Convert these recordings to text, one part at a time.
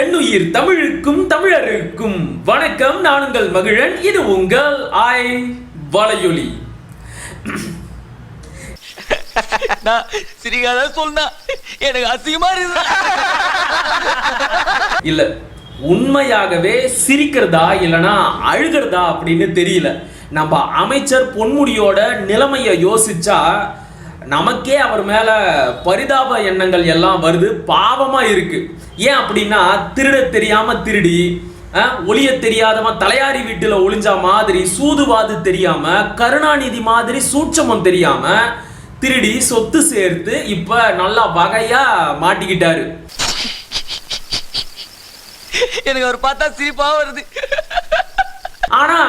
எண்ணுயிர் தமிழுக்கும் தமிழருக்கும் வணக்கம். நான் உங்கள் மகிழன். இது உங்கள் ஆய் வலையொலி. நான் சிரிக்காத சொன்னா. எனக்கு அசிங்கமா இருக்குது. இல்ல உண்மையாகவே சிரிக்கிறதா இல்லனா அழுகிறதா அப்படின்னு தெரியல. நம்ம அமைச்சர் பொன்முடியோட நிலைமையை யோசிச்சா நமக்கே அவர் மேல பரிதாப எண்ணங்கள் எல்லாம் வருது பாவமா இருக்கு. ஏன் அப்படின்னா திருட தெரியாம திருடி ஒளிய தெரியாதவன் தலையாரி வீட்டுல ஒளிஞ்ச மாதிரி சூதுவாது தெரியாம கருணாநிதி மாதிரி சூட்சமம் தெரியாம திருடி சொத்து சேர்த்து இப்ப நல்லா வகையா மாட்டிக்கிட்டாரு. எனக்கு அவர் பார்த்தா சிரிப்பா வருது. ஆனா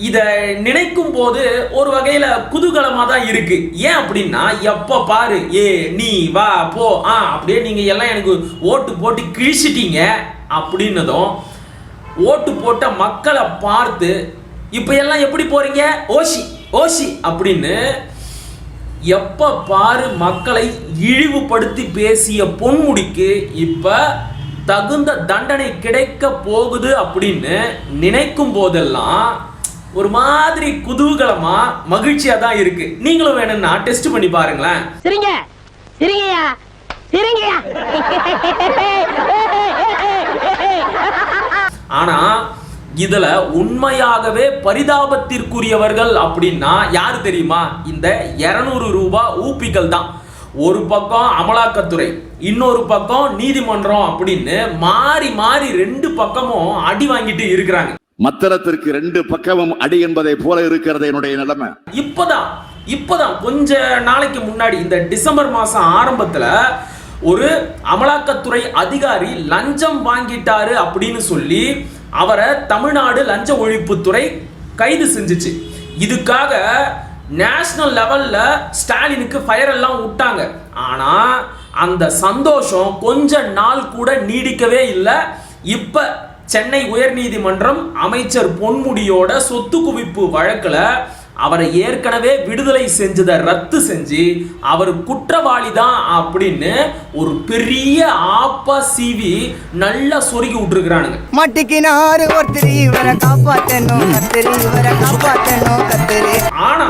இதை நினைக்கும் போது ஒரு வகையில குதூகலமாக தான் இருக்கு. ஏன் அப்படின்னா எப்போ பாரு ஏ நீ வா போ ஆ அப்படியே நீங்கள் எல்லாம் எனக்கு ஓட்டு போட்டு கிழிச்சிட்டீங்க அப்படின்னதும் ஓட்டு போட்ட மக்களை பார்த்து இப்போ எல்லாம் எப்படி போறீங்க? ஓசி ஓசி அப்படின்னு எப்போ பாரு மக்களை இழிவுபடுத்தி பேசிய பொன்முடிக்கு இப்போ தகுந்த தண்டனை கிடைக்க போகுது அப்படின்னு நினைக்கும் போதெல்லாம் ஒரு மாதிரி குதூகலமா மகிழ்ச்சியா தான் இருக்கு. நீங்களும் வேணும்னா டெஸ்ட் பண்ணி பாருங்களேன். சிரிங்க. சிரிங்கய்யா. சிரிங்கய்யா. ஆனா இதுல உண்மையாகவே பரிதாபத்திற்குரியவர்கள் அப்படின்னா யாரு தெரியுமா? இந்த 200 ரூபாய் ஊப்பிகள் தான். ஒரு பக்கம் அமலாக்கத்துறை இன்னொரு பக்கம் நீதிமன்றம் அப்படின்னு மாறி மாறி ரெண்டு பக்கமும் அடி வாங்கிட்டு இருக்கிறாங்க. மத்தரத்திற்கு ரெண்டு பக்கமும் அடி என்பதை போல இருக்கிறது என்னுடைய நிலைமை. இப்பதான் இப்பதான் கொஞ்ச நாளைக்கு முன்னாடி இந்த டிசம்பர் மாசம் ஆரம்பத்துல ஒரு அமலாக்கத்துறை அதிகாரி லஞ்சம் வாங்கிட்டாரு அப்படின்னு சொல்லி அவரை தமிழ்நாடு லஞ்ச ஒழிப்புத்துறை கைது செஞ்சுச்சு. இதுக்காக நேஷனல் லெவல்ல ஸ்டாலினுக்கு ஃபயர் எல்லாம் விட்டாங்க. ஆனா அந்த சந்தோஷம் கொஞ்ச நாள் கூட நீடிக்கவே இல்லை. இப்போ சென்னை உயர்நீதிமன்றம் அமைச்சர் பொன்முடியோட சொத்து குவிப்பு வழக்குல அவரை ஏற்கனவே விடுதலை செஞ்சதை ரத்து செஞ்சு அவர் குற்றவாளி தான் அப்படின்னு ஒரு பெரிய ஆப்பா சீவி நல்லா சொருகி விட்டுருக்கானுங்க மட்டிக்கினாரு ஒருத்தர் இவரை காப்பாத்தணும் கத்திரி இவரை காப்பாத்தணும் கத்திரி. ஆனா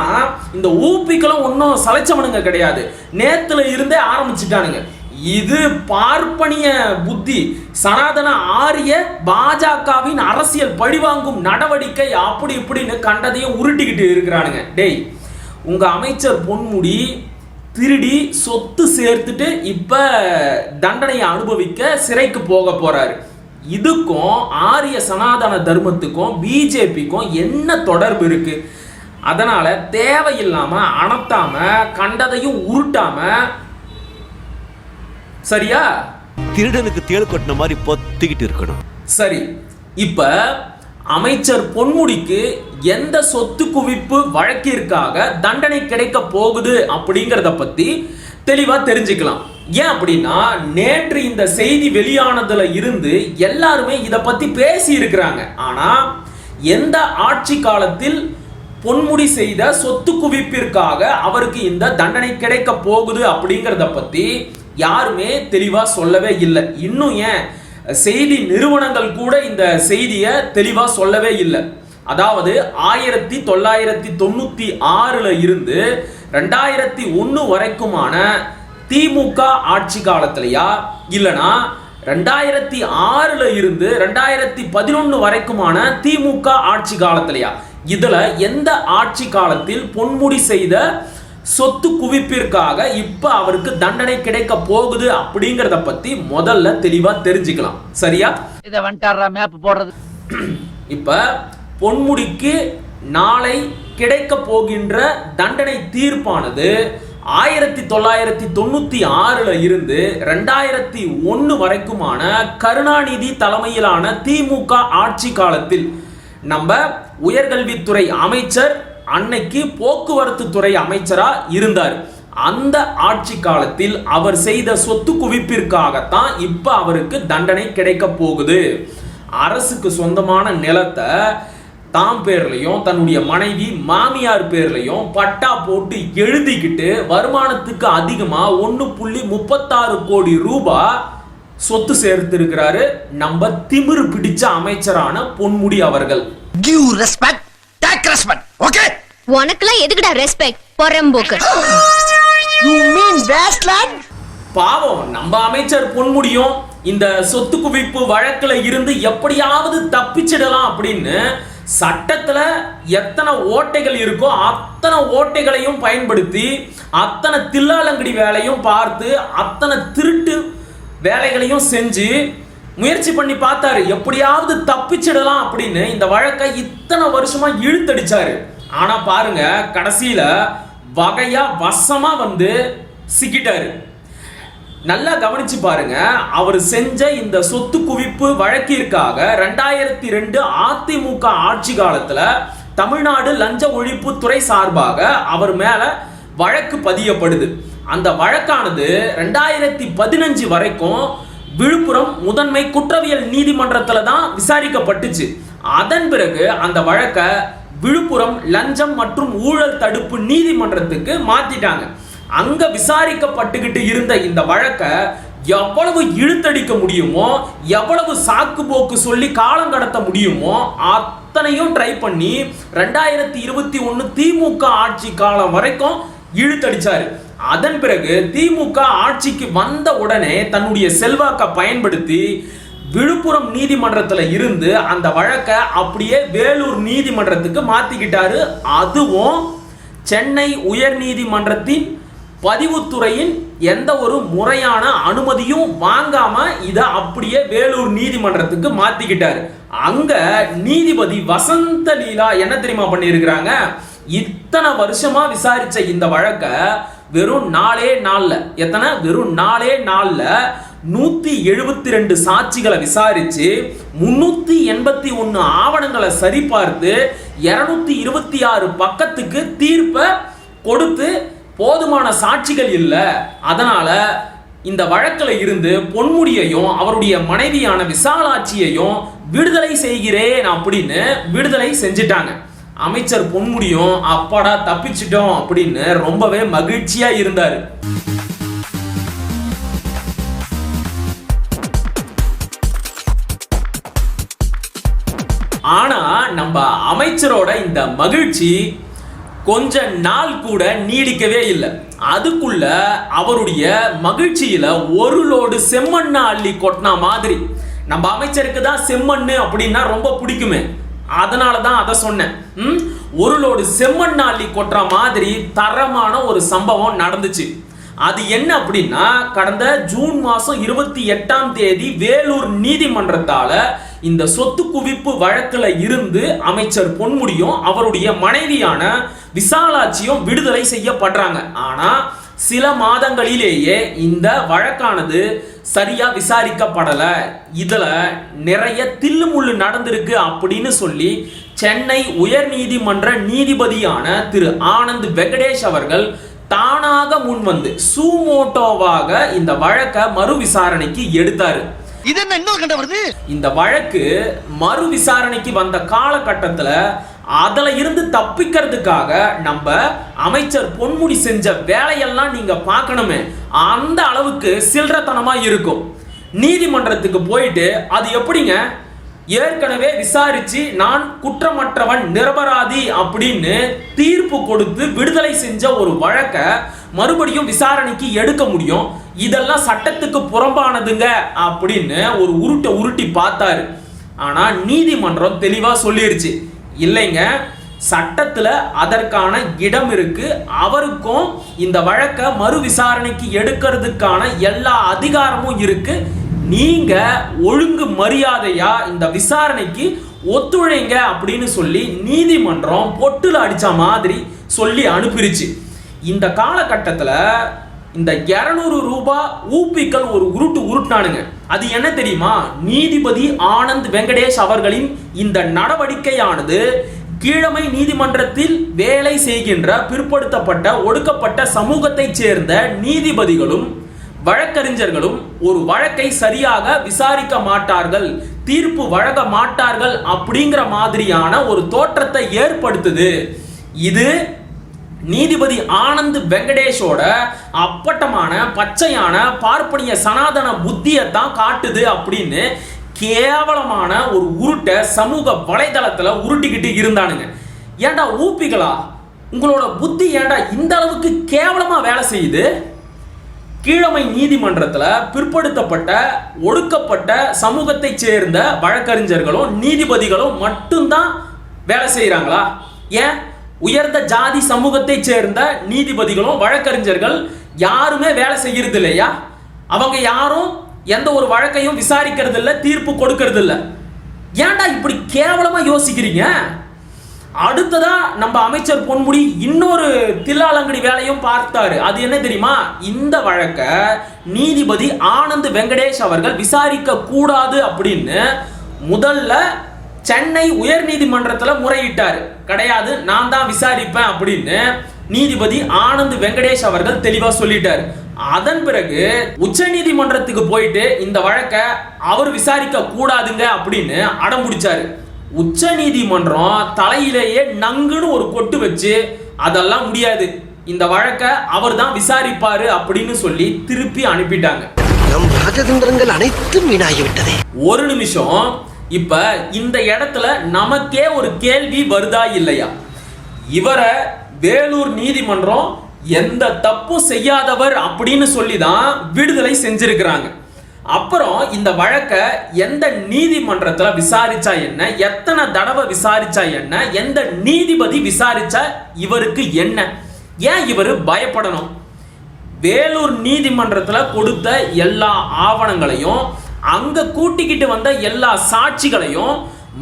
இந்த ஊப்பிகளும் ஒன்றும் சலைச்சவனுங்க கிடையாது. நேத்துல இருந்தே ஆரம்பிச்சிட்டானுங்க. இது பார்ப்பனிய புத்தி. சனாதன ஆரிய பாஜகவின் அரசியல் பழிவாங்கும் நடவடிக்கை அப்படி இப்படின்னு கண்டதையும் உருட்டிக்கிட்டு இருக்கிறானுங்க. டேய் உங்க அமைச்சர் பொன்முடி திருடி சொத்து சேர்த்துட்டு இப்ப தண்டனையை அனுபவிக்க சிறைக்கு போக போறாரு. இதுக்கும் ஆரிய சனாதன தர்மத்துக்கும் பிஜேபிக்கும் என்ன தொடர்பு இருக்கு? அதனால தேவையில்லாம அணத்தாம கண்டதையும் உருட்டாம சரியா? திருடனுக்கு தேள் கொட்டின மாதிரி பொத்திக்கிட்டு இருக்கணும். சரி இப்ப அமைச்சர் பொன்முடிக்கு எந்த சொத்து குவிப்பு வழக்கிற்காக தண்டனை கிடைக்க போகுது அப்படிங்கறத பத்தி தெளிவா தெரிஞ்சுக்கலாம். ஏன் அப்படின்னா நேற்று இந்த செய்தி வெளியானதுல இருந்து எல்லாருமே இத பத்தி பேசி இருக்கிறாங்க ஆனா எந்த ஆட்சி காலத்தில் பொன்முடி செய்த சொத்து குவிப்பிற்காக அவருக்கு இந்த தண்டனை கிடைக்க போகுது அப்படிங்கறத பத்தி யாருமே தெளிவாக சொல்லவே இல்லை. இன்னும் ஏன்? செய்தி நிறுவனங்கள் கூட இந்த செய்தியை தெளிவாக சொல்லவே இல்லை. அதாவது ஆயிரத்தி தொள்ளாயிரத்தி தொண்ணூற்றி ஆறில் இருந்து ரெண்டாயிரத்தி ஒன்று வரைக்குமான திமுக ஆட்சி காலத்திலையா? இல்லைனா ரெண்டாயிரத்தி ஆறில் இருந்து ரெண்டாயிரத்தி பதினொன்று வரைக்குமான திமுக ஆட்சி காலத்திலையா? இதில் எந்த ஆட்சி காலத்தில் பொன்முடி செய்த சொத்து குவிப்பிற்காக இப்ப அவருக்கு தண்டனை கிடைக்க போகுது அப்படிங்கறத பத்தி முதல்ல தெளிவா தெரிஞ்சுக்கலாம். சரியா? இதை வந்துட்டாரா மேப் போடுறது. இப்ப பொன்முடிக்கு நாளை கிடைக்க போகின்ற தண்டனை தீர்ப்பானது ஆயிரத்தி தொள்ளாயிரத்தி தொண்ணூத்தி ஆறுல இருந்து ரெண்டாயிரத்தி ஒன்னு வரைக்குமான கருணாநிதி தலைமையிலான திமுக ஆட்சி காலத்தில் நம்ம உயர்கல்வித்துறை அமைச்சர் அன்னைக்கு போக்குவரத்து துறை அமைச்சராக இருந்தார். அந்த ஆட்சி காலத்தில் அவர் செய்த சொத்து குவிப்பிற்காகத்தான் இப்போ அவருக்கு தண்டனை கிடைக்க போகுது. அரசுக்கு சொந்தமான நிலத்தை தாம் பேர்லையும் தன்னுடைய மனைவி மாமியார் பேர்லையும் பட்டா போட்டு எழுதிக்கிட்டு வருமானத்துக்கு அதிகமாக ஒன்று புள்ளி முப்பத்தாறு கோடி ரூபாய் சொத்து சேர்த்திருக்கிறாரு. நம்ம திமிரு பிடிச்ச அமைச்சரான பொன்முடி அவர்கள். Give respect take respect okay உனக்குலாம் எதுக்குடா ரெஸ்பெக்ட் பொறம்போக்கு. யூ மீன் வேஸ்ட்லேண்ட் பாவம் நம்ம அமைச்சர் பொன்முடியும் இந்த சொத்து குவிப்பு வழக்குல இருந்து எப்படியாவது தப்பிச்சிடலாம் அப்படின்னு சட்டத்துல எத்தனை ஓட்டைகள் இருக்கோ அத்தனை ஓட்டைகளையும் பயன்படுத்தி அத்தனை தில்லாலங்கடி வேலையும் பார்த்து அத்தனை திருட்டு வேலைகளையும் செஞ்சு முயற்சி பண்ணி பார்த்தாரு எப்படியாவது தப்பிச்சிடலாம் அப்படின்னு இந்த வழக்கை இத்தனை வருஷமா இழுத்தடிச்சாரு. ஆனா பாருங்க கடைசியில வகையா வசமா வந்து சிக்கிட்டாரு. நல்லா கவனிச்சு பாருங்க அவர் செஞ்ச இந்த சொத்து குவிப்பு வழக்கிற்காக ரெண்டாயிரத்தி ரெண்டு அதிமுக ஆட்சி காலத்துல தமிழ்நாடு லஞ்ச ஒழிப்பு துறை சார்பாக அவர் மேல வழக்கு பதியப்படுது. அந்த வழக்கானது ரெண்டாயிரத்தி பதினஞ்சு வரைக்கும் விழுப்புரம் முதன்மை குற்றவியல் நீதிமன்றத்தில் தான் விசாரிக்கப்பட்டுச்சு. அதன் பிறகு அந்த வழக்கை விழுப்புரம் லஞ்சம் மற்றும் ஊழல் தடுப்பு நீதிமன்றத்துக்கு மாத்திட்டாங்க. அங்க விசாரிக்கப்பட்டுக்கிட்டு இருந்த இந்த வழக்கை எவ்வளவு இழுத்தடிக்க முடியுமோ எவ்வளவு சாக்கு போக்கு சொல்லி காலம் கடத்த முடியுமோ அத்தனையும் ட்ரை பண்ணி ரெண்டாயிரத்தி இருபத்தி ஒன்று திமுக ஆட்சி காலம் வரைக்கும் இழுத்தடிச்சாரு. அதன் பிறகு திமுக ஆட்சிக்கு வந்த உடனே தன்னுடைய செல்வாக்கை பயன்படுத்தி விழுப்புரம் நீதிமன்றத்தில் இருந்து அந்த வழக்கை அப்படியே வேலூர் நீதிமன்றத்துக்கு மாற்றிக்கிட்டாரு அதுவும் சென்னை உயர் நீதிமன்றத்தின் பதிவுத்துறையின் எந்த ஒரு முறையான அனுமதியும் வாங்காம இதை அப்படியே வேலூர் நீதிமன்றத்துக்கு மாத்திக்கிட்டாரு. அங்க நீதிபதி வசந்த லீலா என்ன தெரியுமா பண்ணியிருக்கிறாங்க? இத்தனை வருஷமா விசாரிச்ச இந்த வழக்கை வெறும் நாலே நாளில். எத்தனை? வெறும் நாலே நாளில் நூற்றி எழுபத்தி ரெண்டு சாட்சிகளை விசாரித்து முந்நூற்றி எண்பத்தி ஒன்று ஆவணங்களை சரிபார்த்து இரநூத்தி இருபத்தி ஆறு பக்கத்துக்கு தீர்ப்பை கொடுத்து போதுமான சாட்சிகள் இல்லை. அதனால் இந்த வழக்கில் இருந்து பொன்முடியையும் அவருடைய மனைவியான விசாலாட்சியையும் விடுதலை செய்கிறேன் அப்படின்னு விடுதலை செஞ்சிட்டாங்க. அமைச்சர் பொன்முடியும் அப்பாடா தப்பிச்சிட்டோம் அப்படின்னு ரொம்பவே மகிழ்ச்சியா இருந்தாரு. ஆனா நம்ம அமைச்சரோட இந்த மகிழ்ச்சி கொஞ்ச நாள் கூட நீடிக்கவே இல்லை. அதுக்குள்ள அவருடைய மகிழ்ச்சியில ஒரு லோடு செம்மண்ணை அள்ளி கொட்டினா மாதிரி. நம்ம அமைச்சருக்கு தான் செம்மண்ணு அப்படின்னா ரொம்ப பிடிக்குமே. அதனால தான் அதை சொன்னேன். ம்? ஒரு லோடு செம்மண்ணை அள்ளி கொட்டுற மாதிரி தரமான ஒரு சம்பவம் நடந்துச்சு. அது என்ன அப்படின்னா கடந்த ஜூன் மாதம் இருபத்தி எட்டாம் தேதி வேலூர் நீதிமன்றத்தால் இந்த சொத்து குவிப்பு வழக்கில் இருந்து அமைச்சர் பொன்முடியும் அவருடைய மனைவியான விசாலாட்சியும் விடுதலை செய்யப்படுறாங்க. ஆனால் சில மாதங்களிலேயே இந்த வழக்கானது சரியா விசாரிக்கப்படல. இதுல நிறைய தில்லுமுள்ளு நடந்திருக்கு அப்படின்னு சொல்லி சென்னை உயர்நீதிமன்ற நீதிபதியான திரு ஆனந்த் வெங்கடேஷ் அவர்கள் தானாக முன்வந்து சூமோட்டோவாக இந்த வழக்கை மறு விசாரணைக்கு எடுத்தாரு. இந்த வழக்கு மறு விசாரணைக்கு வந்த காலகட்டத்தில் அதில் இருந்து தப்பிக்கிறதுக்காக நம்ம அமைச்சர் பொன்முடி செஞ்ச வேலையெல்லாம் நீங்கள் பார்க்கணுமே. அந்த அளவுக்கு சில்லறத்தனமாக இருக்கும். நீதிமன்றத்துக்கு போயிட்டு அது எப்படிங்க? ஏற்கனவே விசாரிச்சு நான் குற்றமற்றவன் நிரபராதி அப்படின்னு தீர்ப்பு கொடுத்து விடுதலை செஞ்ச ஒரு வழக்கை மறுபடியும் விசாரணைக்கு எடுக்க முடியும். இதெல்லாம் சட்டத்துக்கு புறம்பானதுங்க அப்படின்னு ஒரு உருட்டை உருட்டி பார்த்தாரு. ஆனால் நீதிமன்றம் தெளிவாக சொல்லிடுச்சு இல்லைங்க. சட்டத்தில் அதற்கான இடம் இருக்கு. அவருக்கும் இந்த வழக்கை மறு விசாரணைக்கு எடுக்கிறதுக்கான எல்லா அதிகாரமும் இருக்கு. நீங்க ஒழுங்கு மரியாதையா இந்த விசாரணைக்கு ஒத்துழைங்க அப்படின்னு சொல்லி நீதிமன்றம் பொட்டில் அடித்த மாதிரி சொல்லி அனுப்பிருச்சு. இந்த காலகட்டத்தில் இந்த இரநூறு ரூபாய் ஊப்பிக்கள் ஒரு உருட்டு உருட்டானுங்க அது என்ன தெரியுமா? நீதிபதி ஆனந்த் வெங்கடேஷ் அவர்களின் இந்த நடவடிக்கையானது கீழமை நீதிமன்றத்தில் வேலை செய்கின்ற பிற்படுத்தப்பட்ட ஒடுக்கப்பட்ட சமூகத்தைச் சேர்ந்த நீதிபதிகளும் வழக்கறிஞர்களும் ஒரு வழக்கை சரியாக விசாரிக்க மாட்டார்கள் தீர்ப்பு வழங்க மாட்டார்கள் அப்படிங்கிற மாதிரியான ஒரு தோற்றத்தை ஏற்படுத்துது. இது நீதிபதி ஆனந்த் வெங்கடேஷோட அப்பட்டமான பச்சையான பார்ப்பனிய சனாதன புத்தியை தான் காட்டுது அப்படின்னு கேவலமான ஒரு உருட்டை சமூக வலைதளத்தில் உருட்டிக்கிட்டு இருந்தானுங்க. ஏண்டா ஊப்பிகளா உங்களோட புத்தி ஏன்டா இந்த அளவுக்கு கேவலமாக வேலை செய்யுது? கீழமை நீதிமன்றத்தில் பிற்படுத்தப்பட்ட ஒடுக்கப்பட்ட சமூகத்தைச் சேர்ந்த வழக்கறிஞர்களும் நீதிபதிகளும் மட்டும்தான் வேலை செய்கிறாங்களா ஏன்? உயர்ந்த ஜாதி சமூகத்தை சேர்ந்த நீதிபதிகளும் வழக்கறிஞர்கள் யாருமே வேலை செய்யறது இல்லையா அவங்க யாரும் எந்த ஒரு வழக்கையும் விசாரிக்கிறது இல்லை தீர்ப்பு கொடுக்கறது இல்லை ஏன்டா இப்படி கேவலமாக யோசிக்கிறீங்க? அடுத்ததா நம்ம அமைச்சர் பொன்முடி இன்னொரு தில்லாலங்கடி வேலையும் பார்த்தாரு. அது என்ன தெரியுமா? இந்த வழக்க நீதிபதி ஆனந்த் வெங்கடேஷ் அவர்கள் விசாரிக்க கூடாது அப்படின்னு முதல்ல சென்னை உயர்நீதிமன்றத்துல முறையிட்டாரு. கிடையாது நான் தான் விசாரிப்பேன் அப்படின்னு நீதிபதி ஆனந்த் வெங்கடேஷ் அவர்கள் தெளிவா சொல்லிட்டாரு. அதன் பிறகு உச்ச நீதிமன்றத்துக்கு போயிட்டு இந்த வழக்க அவர் விசாரிக்க கூடாதுங்க அப்படின்னு அடம் பிடிச்சாரு. உச்ச நீதிமன்றம் தலையிலேயே நங்குன்னு ஒரு கொட்டு வச்சு அதெல்லாம் முடியாது. இந்த வழக்க அவர் தான் விசாரிப்பாரு அப்படின்னு சொல்லி திருப்பி அனுப்பிட்டாங்க. நம் ராஜதந்திரங்கள் அனைத்தும் வீணாகிவிட்டதே. ஒரு நிமிஷம் இப்போ இந்த இடத்துல நமக்கே ஒரு கேள்வி வருதா இல்லையா? இவரை வேலூர் நீதிமன்றம் எந்த தப்பும் செய்யாதவர் அப்படின்னு சொல்லி தான் விடுதலை செஞ்சிருக்கிறாங்க. அப்புறம் இந்த வழக்கை எந்த நீதிமன்றத்தில் விசாரிச்சா என்ன? எத்தனை தடவை விசாரிச்சா என்ன? எந்த நீதிபதி விசாரிச்சா இவருக்கு என்ன? ஏன் இவர் பயப்படணும்? வேலூர் நீதிமன்றத்தில் கொடுத்த எல்லா ஆவணங்களையும் அங்க கூட்டிக்கிட்டு வந்த எல்லா சாட்சிகளையும்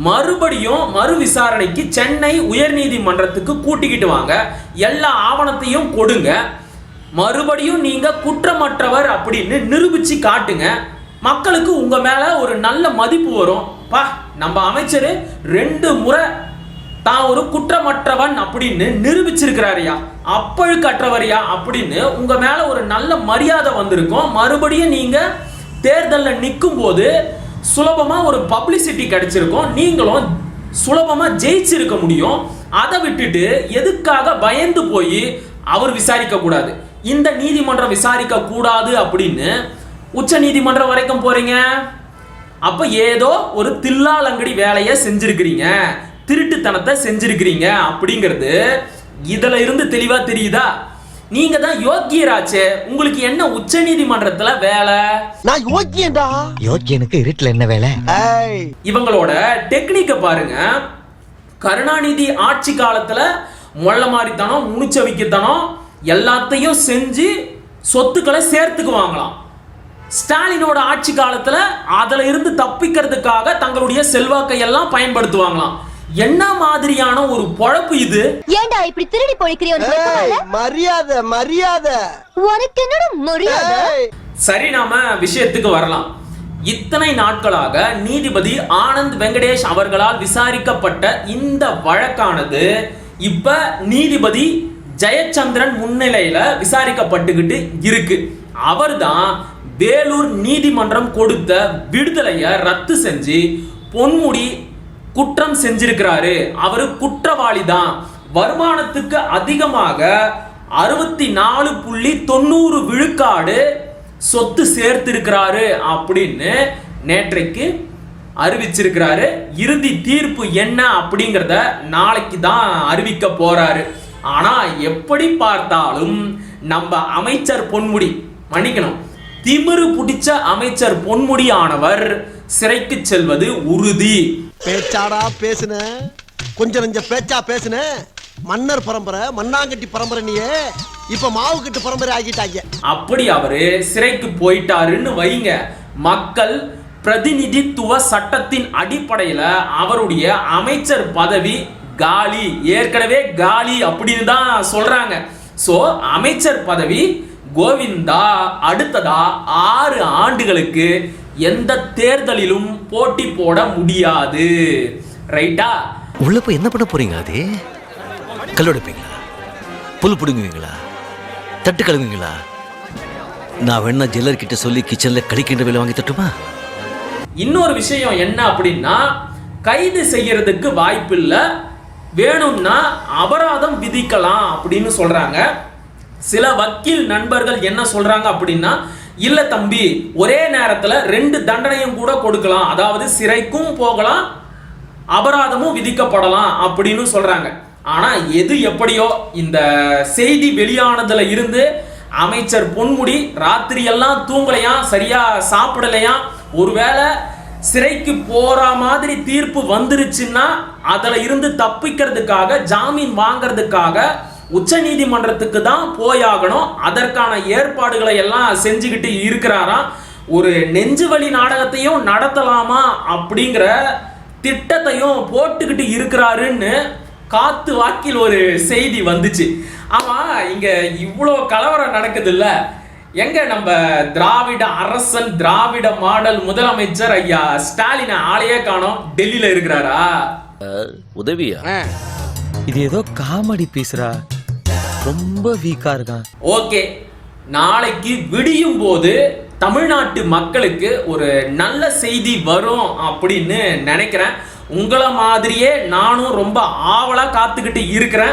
மறுபடியும் மறு விசாரணைக்கு சென்னை உயர்நீதிமன்றத்துக்கு கூட்டிக்கிட்டு வாங்க. எல்லா ஆவணத்தையும் கொடுங்க. மறுபடியும் நீங்க குற்றமற்றவர் அப்படின்னு நிரூபிச்சு காட்டுங்க. மக்களுக்கு உங்க மேல ஒரு நல்ல மதிப்பு வரும். பா நம்ம அமைச்சர் ரெண்டு முறை தான் ஒரு குற்றமற்றவன் அப்படின்னு நிரூபிச்சிருக்கிறாரியா அப்பழுக்கற்றவரியா அப்படின்னு உங்க மேல ஒரு நல்ல மரியாதை வந்திருக்கும். மறுபடியும் நீங்கள் தேர்தலில் நிற்கும் போது சுலபமாக ஒரு பப்ளிசிட்டி கிடைச்சிருக்கும். நீங்களும் சுலபமாக ஜெயிச்சிருக்க முடியும். அதை விட்டுட்டு எதுக்காக பயந்து போய் அவர் விசாரிக்க கூடாது. இந்த நீதிமன்றம் விசாரிக்க கூடாது அப்படின்னு உச்ச நீதிமன்றம் வரைக்கும் போறீங்க. அப்ப ஏதோ ஒரு தில்லாலங்கடி வேலையை செஞ்சிருக்கிறீங்க. திருட்டுத்தனத்தை செஞ்சிருக்கிறீங்க அப்படிங்கிறது இதுல இருந்து தெளிவா தெரியுதா? நீங்க தான் யோக்கியராச்சே. உங்களுக்கு என்ன உச்ச நீதிமன்றத்துல வேலை? நான் யோக்கியன்டா. யோக்கியனுக்கு இருட்டுல என்ன வேலை? இவங்களோட டெக்னிக்கை பாருங்க. கருணாநிதி ஆட்சி காலத்துல முள்ள மாதிரித்தனம் முனிச்சவிக்கத்தனம் எல்லாத்தையும் செஞ்சு சொத்துக்களை சேர்த்துக்குவாங்களாம். ஸ்டாலினோட ஆட்சி காலத்துல அதுல இருந்து தப்பிக்கிறதுக்காக தங்களுடைய செல்வாக்கை எல்லாம் பயன்படுத்துவாங்களாம். என்ன மாதிரியான ஒரு பொழப்பு இது? ஏன்டா இப்படி திருடி பொழிக்கிறிய? மரியாதை மரியாதை. உனக்கு என்னடா மரியாதை? சரி நாம விஷயத்துக்கு வரலாம். இத்தனை நாட்களாக நீதிபதி ஆனந்த் வெங்கடேஷ் அவர்களால் விசாரிக்கப்பட்ட இந்த வழக்கானது இப்ப நீதிபதி ஜெயச்சந்திரன் முன்னிலையில விசாரிக்கப்பட்டுக்கிட்டு இருக்கு. அவர்தான் வேலூர் நீதிமன்றம் கொடுத்த விடுதலையை ரத்து செஞ்சு பொன்முடி குற்றம் செஞ்சிருக்கிறாரு. அவரு குற்றவாளி தான் வருமானத்துக்கு அதிகமாக அறுபத்தி நாலு புள்ளி தொண்ணூறு விழுக்காடு சொத்து சேர்த்திருக்கிறாரு அப்படின்னு நேற்றைக்கு அறிவிச்சிருக்கிறாரு. இறுதி தீர்ப்பு என்ன அப்படிங்கிறத நாளைக்கு தான் அறிவிக்க போறாரு. ஆனா எப்படி பார்த்தாலும் நம்ம அமைச்சர் பொன்முடி மன்னிக்கணும் திமிரு பிடிச்ச அமைச்சர் பொன்முடி ஆனவர் சிறைக்கு செல்வது உறுதி. பேச்சாடா பேசுன. கொஞ்சம் நெஞ்ச பேச்சா பேசுன. மன்னர் பரம்பரை மண்ணாங்கட்டி பரம்பரை நீயே. இப்ப மாவு கட்டு பரம்பரை ஆகிட்டாங்க அப்படி அவரு சிறைக்கு போயிட்டாருன்னு வைங்க. மக்கள் பிரதிநிதித்துவ சட்டத்தின் அடிப்படையில அவருடைய அமைச்சர் பதவி காலி. ஏற்கனவே காலி அப்படின்னு தான் சொல்றாங்க. சோ அமைச்சர் பதவி கோவிந்தா அடுத்ததா ஆறு ஆண்டுகளுக்கு எந்த தேர்தலிலும் போட்டி போட முடியாது. ரைட்டா உள்ள போய் என்ன பண்ண போறீங்க அது கல்லொடைப்பீங்களா புல் பிடுங்குவீங்களா? தட்டு கழுவுவீங்களா? நான் வேணா ஜெல்லர் கிட்ட சொல்லி கிச்சன்ல கழிக்கின்ற வேலை வாங்கி தட்டுமா? இன்னொரு விஷயம் என்ன அப்படின்னா கைது செய்யறதுக்கு வாய்ப்பில்லை. வேணும்னா அபராதம் விதிக்கலாம் அப்படின்னு சொல்றாங்க. சில வக்கீல் நண்பர்கள் என்ன சொல்றாங்க அப்படின்னா இல்ல தம்பி ஒரே நேரத்துல ரெண்டு தண்டனையும் கூட கொடுக்கலாம். அதாவது சிறைக்கும் போகலாம் அபராதமும் விதிக்கப்படலாம் அப்படின்னு சொல்றாங்க. ஆனா எது எப்படியோ இந்த செய்தி வெளியானதுல இருந்து அமைச்சர் பொன்முடி ராத்திரி எல்லாம் தூங்கலையா சரியா சாப்பிடலையா? ஒருவேளை சிறைக்கு போற மாதிரி தீர்ப்பு வந்துருச்சுன்னா அதுல இருந்து தப்பிக்கிறதுக்காக ஜாமீன் வாங்குறதுக்காக உச்ச நீதிமன்றத்துக்கு தான் போயாகணும். அதற்கான ஏற்பாடுகளை எல்லாம் செஞ்சுக்கிட்டு இருக்கிறாராம். ஒரு நெஞ்சு வலி நாடகத்தையும் நடத்தலாமா அப்படிங்கிற திட்டத்தையும் போட்டுக்கிட்டு இருக்கிறாருன்னு காத்து வாக்கில் ஒரு செய்தி வந்துச்சு. ஆமா இங்க இவ்வளோ கலவரம் நடக்குது இல்ல எங்க நம்ம திராவிட அரசன் திராவிட மாடல் முதலமைச்சர் ஐயா ஸ்டாலின் ஆளையே காணோம். டெல்லியில இருக்கிறாரா? உதவியா? இது ஏதோ காமெடி பீஸ்ரா. ரொம்ப வீக்கா இருக்கான். ஓகே நாளைக்கு விடியும் போது தமிழ்நாட்டு மக்களுக்கு ஒரு நல்ல செய்தி வரும் அப்படின்னு நினைக்கிறேன். உங்களை மாதிரியே நானும் ரொம்ப ஆவலா காத்துக்கிட்டு இருக்கிறேன்.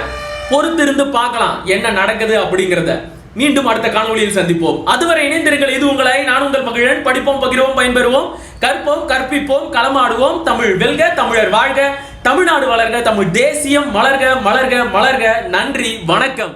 பொறுத்திருந்து பார்க்கலாம் என்ன நடக்குது அப்படிங்கிறத. மீண்டும் அடுத்த காணொலியில் சந்திப்போம். அதுவரை இணைந்திருங்கள். இது உங்களை நான் உங்கள் மகிழன். படிப்போம் பகிர்வோம் பயன்பெறுவோம். கற்போம் கற்பிப்போம் களமாடுவோம். தமிழ் வெல்க தமிழர் வாழ்க. தமிழ்நாடு வளர்க தமிழ் தேசியம் மலர்க மலர்க மலர்க நன்றி வணக்கம்.